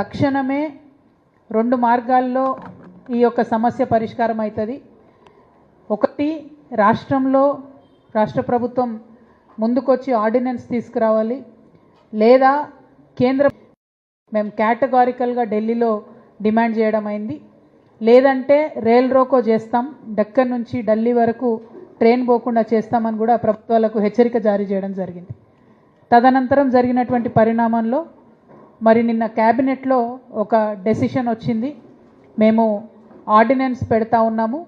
తక్షణమే రెండు మార్గాల్లో ఈ యొక్క సమస్య పరిష్కారం అవుతుంది ఒకటి రాష్ట్రంలో రాష్ట్ర ప్రభుత్వం ముందుకొచ్చి ఆర్డినెన్స్ తీసుకురావాలి. లేదా కేంద్ర మేము కేటగారికల్గా ఢిల్లీలో డిమాండ్ చేయడం అయింది. లేదంటే రైల్ రోకో చేస్తాం డక్కన్ నుంచి ఢిల్లీ వరకు ట్రైన్ పోకుండా చేస్తామని కూడా ప్రభుత్వాలకు హెచ్చరిక జారీ చేయడం జరిగింది. తదనంతరం జరిగినటువంటి పరిణామంలో మరి నిన్న క్యాబినెట్లో ఒక డెసిషన్ వచ్చింది. మేము ఆర్డినెన్స్ పెడతా ఉన్నాము.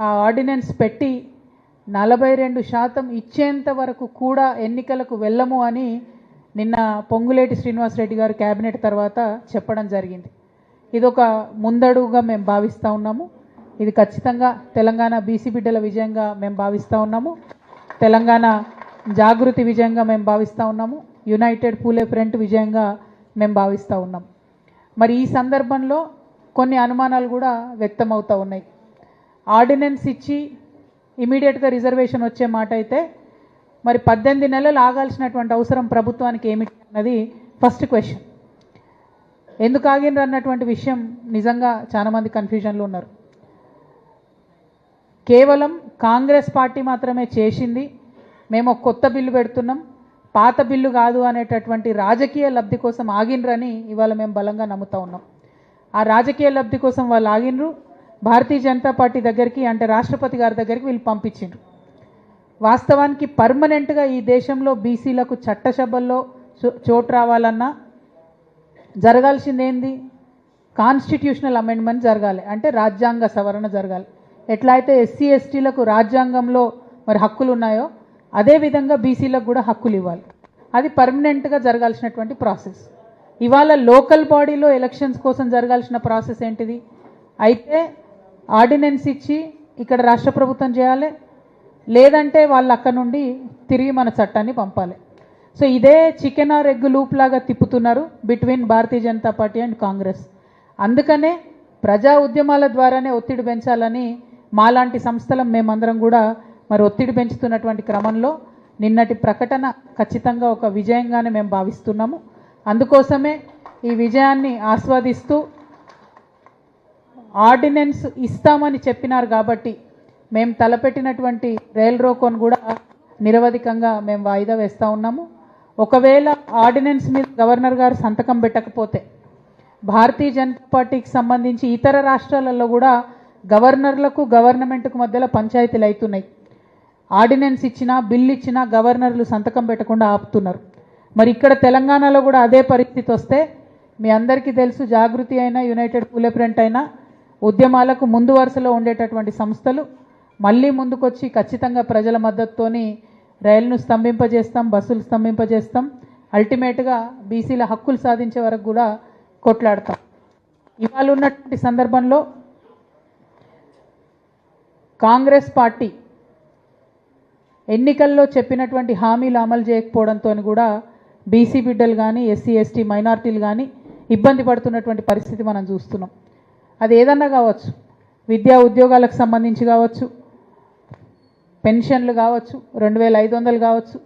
ఆ ఆర్డినెన్స్ పెట్టి నలభై రెండు శాతం ఇచ్చేంత వరకు కూడా ఎన్నికలకు వెళ్ళము అని నిన్న పొంగులేటి శ్రీనివాసరెడ్డి గారు క్యాబినెట్ తర్వాత చెప్పడం జరిగింది. ఇది ఒక ముందడుగుగా మేము భావిస్తూ ఉన్నాము. ఇది ఖచ్చితంగా తెలంగాణ బీసీ బిడ్డల విజయంగా మేము భావిస్తూ ఉన్నాము. తెలంగాణ జాగృతి విజయంగా మేము భావిస్తూ ఉన్నాము. యునైటెడ్ పూలే ఫ్రంట్ విజయంగా మేము భావిస్తూ ఉన్నాం. మరి ఈ సందర్భంలో కొన్ని అనుమానాలు కూడా వ్యక్తమవుతూ ఉన్నాయి. ఆర్డినెన్స్ ఇచ్చి ఇమీడియట్గా రిజర్వేషన్ వచ్చే మాట అయితే మరి పద్దెనిమిది నెలలు ఆగాల్సినటువంటి అవసరం ప్రభుత్వానికి ఏమిటి అన్నది ఫస్ట్ క్వశ్చన్. ఎందుకు ఆగినరు అన్నటువంటి విషయం నిజంగా చాలామంది కన్ఫ్యూజన్లో ఉన్నారు. కేవలం కాంగ్రెస్ పార్టీ మాత్రమే చేసింది. మేము ఒక కొత్త బిల్లు పెడుతున్నాం. పాత బిల్లు కాదు అనేటటువంటి రాజకీయ లబ్ధి కోసం ఆగినరని ఇవాళ మేము బలంగా నమ్ముతా ఉన్నాం. ఆ రాజకీయ లబ్ధి కోసం వాళ్ళు ఆగినరు భారతీయ జనతా పార్టీ దగ్గరికి అంటే రాష్ట్రపతి గారి దగ్గరికి వీళ్ళు పంపించిండ్రు. వాస్తవానికి పర్మనెంట్గా ఈ దేశంలో బీసీలకు చట్టసభల్లో చో- చోటు రావాలన్నా జరగాల్సింది ఏంది కాన్స్టిట్యూషనల్ అమెండ్మెంట్ జరగాలి. అంటే రాజ్యాంగ సవరణ జరగాలి. ఎట్లా అయితే ఎస్సీ ఎస్టీలకు రాజ్యాంగంలో మరి హక్కులు ఉన్నాయో అదేవిధంగా బీసీలకు కూడా హక్కులు ఇవ్వాలి. అది పర్మనెంట్గా జరగాల్సినటువంటి ప్రాసెస్. ఇవాళ లోకల్ బాడీలో ఎలక్షన్స్ కోసం జరగాల్సిన ప్రాసెస్ ఏంటిది? అయితే ఆర్డినెన్స్ ఇచ్చి ఇక్కడ రాష్ట్ర ప్రభుత్వం చేయాలి లేదంటే వాళ్ళు అక్కడ నుండి తిరిగి మన చట్టాన్ని పంపాలి. సో ఇదే చికెన్ ఆర్ ఎగ్ లూప్ లాగా తిప్పుతున్నారు between Bharatiya Janata party and Congress. అందుకనే ప్రజా ఉద్యమాల ద్వారానే ఒత్తిడి పెంచాలని మాలాంటి సంస్థలం మేమందరం కూడా మరి ఒత్తిడి పెంచుతున్నటువంటి క్రమంలో నిన్నటి ప్రకటన ఖచ్చితంగా ఒక విజయంగానే మేము భావిస్తున్నాము. అందుకోసమే ఈ విజయాన్ని ఆస్వాదిస్తూ ఆర్డినెన్స్ ఇస్తామని చెప్పినారు కాబట్టి మేము తలపెట్టినటువంటి రైల్ రోకోను కూడా నిరవధికంగా మేము వాయిదా వేస్తూ ఉన్నాము. ఒకవేళ ఆర్డినెన్స్ మీద గవర్నర్ గారు సంతకం పెట్టకపోతే భారతీయ జనతా పార్టీకి సంబంధించి ఇతర రాష్ట్రాలలో కూడా గవర్నర్లకు గవర్నమెంట్కు మధ్యలో పంచాయతీలు అవుతున్నాయి. ఆర్డినెన్స్ ఇచ్చినా బిల్ ఇచ్చినా గవర్నర్లు సంతకం పెట్టకుండా ఆపుతున్నారు. మరి ఇక్కడ తెలంగాణలో కూడా అదే పరిస్థితి వస్తే మీ అందరికీ తెలుసు జాగృతి అయినా యునైటెడ్ పూలే ప్రింట్ అయినా ఉద్యమాలకు ముందు వరుసలో ఉండేటటువంటి సంస్థలు మళ్ళీ ముందుకొచ్చి ఖచ్చితంగా ప్రజల మద్దతుతోని రైలును స్తంభింపజేస్తాం బస్సులు స్తంభింపజేస్తాం అల్టిమేట్గా బీసీల హక్కులు సాధించే వరకు కూడా కొట్లాడతాం. ఇవాళ ఉన్నటువంటి సందర్భంలో కాంగ్రెస్ పార్టీ ఎన్నికల్లో చెప్పినటువంటి హామీలు అమలు చేయకపోవడంతో కూడా బీసీ బిడ్డలు కానీ ఎస్సీ ఎస్టీ మైనార్టీలు కానీ ఇబ్బంది పడుతున్నటువంటి పరిస్థితి మనం చూస్తున్నాం. అది ఏదన్నా కావచ్చు. విద్యా ఉద్యోగాలకు సంబంధించి కావచ్చు పెన్షన్లు కావచ్చు రెండు వేల ఐదు వందలు కావచ్చు.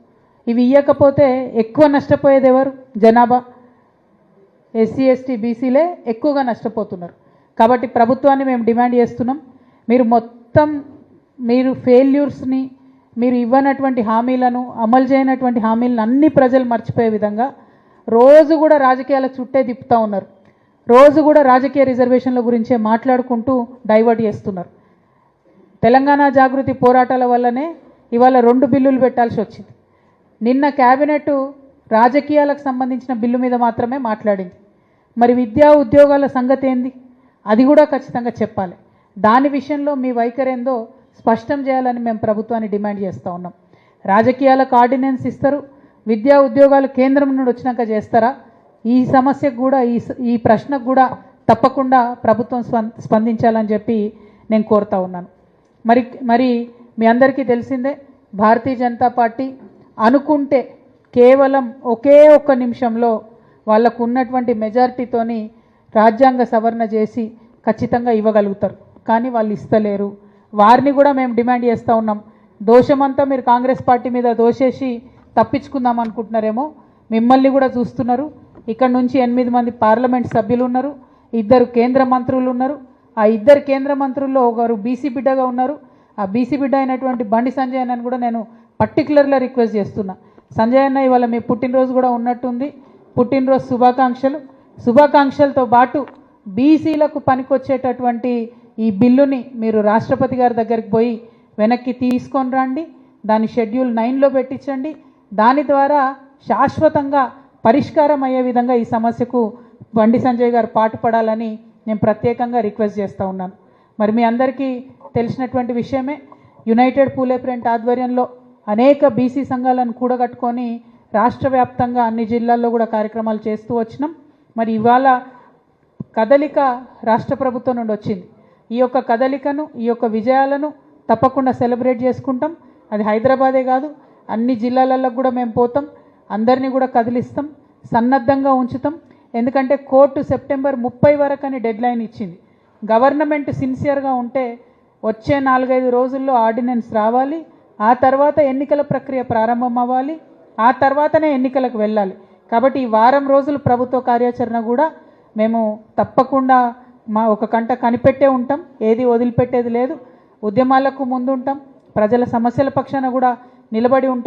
ఇవి ఇవ్వకపోతే ఎక్కువ నష్టపోయేది ఎవరు? జనాభా. ఎస్సీ ఎస్టీ బీసీలే ఎక్కువగా నష్టపోతున్నారు. కాబట్టి ప్రభుత్వాన్ని మేము డిమాండ్ చేస్తున్నాం. మీరు మొత్తం మీరు ఫెయిల్యూర్స్ని మీరు ఇవ్వనటువంటి హామీలను అమలు చేయనటువంటి హామీలను అన్ని ప్రజలు మర్చిపోయే విధంగా రోజు కూడా రాజకీయాల చుట్టే తిప్పుతూ ఉన్నారు. రోజు కూడా రాజకీయ రిజర్వేషన్ల గురించే మాట్లాడుకుంటూ డైవర్ట్ చేస్తున్నారు. తెలంగాణ జాగృతి పోరాటాల వల్లనే ఇవాళ రెండు బిల్లులు పెట్టాల్సి వచ్చింది. నిన్న క్యాబినెట్ రాజకీయాలకు సంబంధించిన బిల్లు మీద మాత్రమే మాట్లాడింది. మరి విద్యా ఉద్యోగాల సంగతి ఏంది? అది కూడా ఖచ్చితంగా చెప్పాలి. దాని విషయంలో మీ వైఖరి ఏందో స్పష్టం చేయాలని మేము ప్రభుత్వాన్ని డిమాండ్ చేస్తూ ఉన్నాం. రాజకీయాలకు ఆర్డినెన్స్ ఇస్తారు. విద్యా ఉద్యోగాలు కేంద్రం నుండి వచ్చినాక చేస్తారా? ఈ సమస్యకు కూడా ఈ ఈ ప్రశ్నకు కూడా తప్పకుండా ప్రభుత్వం స్పం- స్పందించాలని చెప్పి నేను కోరుతా ఉన్నాను. మరి మరి మీ అందరికీ తెలిసిందే భారతీయ జనతా పార్టీ అనుకుంటే కేవలం ఒకే ఒక్క నిమిషంలో వాళ్ళకు ఉన్నటువంటి మెజారిటీతోని రాజ్యాంగ సవరణ చేసి ఖచ్చితంగా ఇవ్వగలుగుతారు. కానీ వాళ్ళు ఇస్తలేరు. వారిని కూడా మేము డిమాండ్ చేస్తూ ఉన్నాం. దోషమంతా మీరు కాంగ్రెస్ పార్టీ మీద దోషేసి తప్పించుకుందాం అనుకుంటున్నారేమో మిమ్మల్ని కూడా చూస్తున్నారు. ఇక్కడ నుంచి ఎనిమిది మంది పార్లమెంట్ సభ్యులు ఉన్నారు ఇద్దరు కేంద్ర మంత్రులు ఉన్నారు ఆ ఇద్దరు కేంద్ర మంత్రుల్లో ఒకరు బీసీ బిడ్డగా ఉన్నారు. ఆ బీసీ బిడ్డ అయినటువంటి బండి సంజయ్ అన్నని కూడా నేను పర్టికులర్గా రిక్వెస్ట్ చేస్తున్నా. సంజయ్ అన్న ఇవాళ మీ పుట్టినరోజు కూడా ఉన్నట్టుంది. పుట్టినరోజు శుభాకాంక్షలు. శుభాకాంక్షలతో పాటు బీసీలకు పనికొచ్చేటటువంటి ఈ బిల్లుని మీరు రాష్ట్రపతి గారి దగ్గరికి పోయి వెనక్కి తీసుకొని రండి. దాని షెడ్యూల్ నైన్లో పెట్టించండి. దాని ద్వారా శాశ్వతంగా పరిష్కారం అయ్యే విధంగా ఈ సమస్యకు బండి సంజయ్ గారు పాటుపడాలని నేను ప్రత్యేకంగా రిక్వెస్ట్ చేస్తూ ఉన్నాను. మరి మీ అందరికీ తెలిసినటువంటి విషయమే యునైటెడ్ పూలే ప్రింట్ ఆధ్వర్యంలో అనేక బీసీ సంఘాలను కూడగట్టుకొని రాష్ట్ర వ్యాప్తంగా అన్ని జిల్లాల్లో కూడా కార్యక్రమాలు చేస్తూ వచ్చినాం. మరి ఇవాళ కదలిక రాష్ట్ర ప్రభుత్వం నుండి వచ్చింది. ఈ యొక్క కదలికను ఈ యొక్క విజయాలను తప్పకుండా సెలబ్రేట్ చేసుకుంటాం. అది హైదరాబాదే కాదు అన్ని జిల్లాలలో కూడా మేము పోతాం. అందరినీ కూడా కదిలిస్తాం సన్నద్ధంగా ఉంచుతాం. ఎందుకంటే కోర్టు సెప్టెంబర్ ముప్పై వరకు అని డెడ్లైన్ ఇచ్చింది. గవర్నమెంట్ సిన్సియర్గా ఉంటే వచ్చే నాలుగైదు రోజుల్లో ఆర్డినెన్స్ రావాలి. ఆ తర్వాత ఎన్నికల ప్రక్రియ ప్రారంభం అవ్వాలి ఆ తర్వాతనే ఎన్నికలకు వెళ్ళాలి. కాబట్టి ఈ వారం రోజులు ప్రభుత్వ కార్యాచరణ కూడా మేము తప్పకుండా మా ఒక కంట కనిపెట్టే ఉంటాం ఏది వదిలిపెట్టేది లేదు. ఉద్యమాలకు ముందుంటాం ప్రజల సమస్యల పక్షాన కూడా నిలబడి ఉంటాం.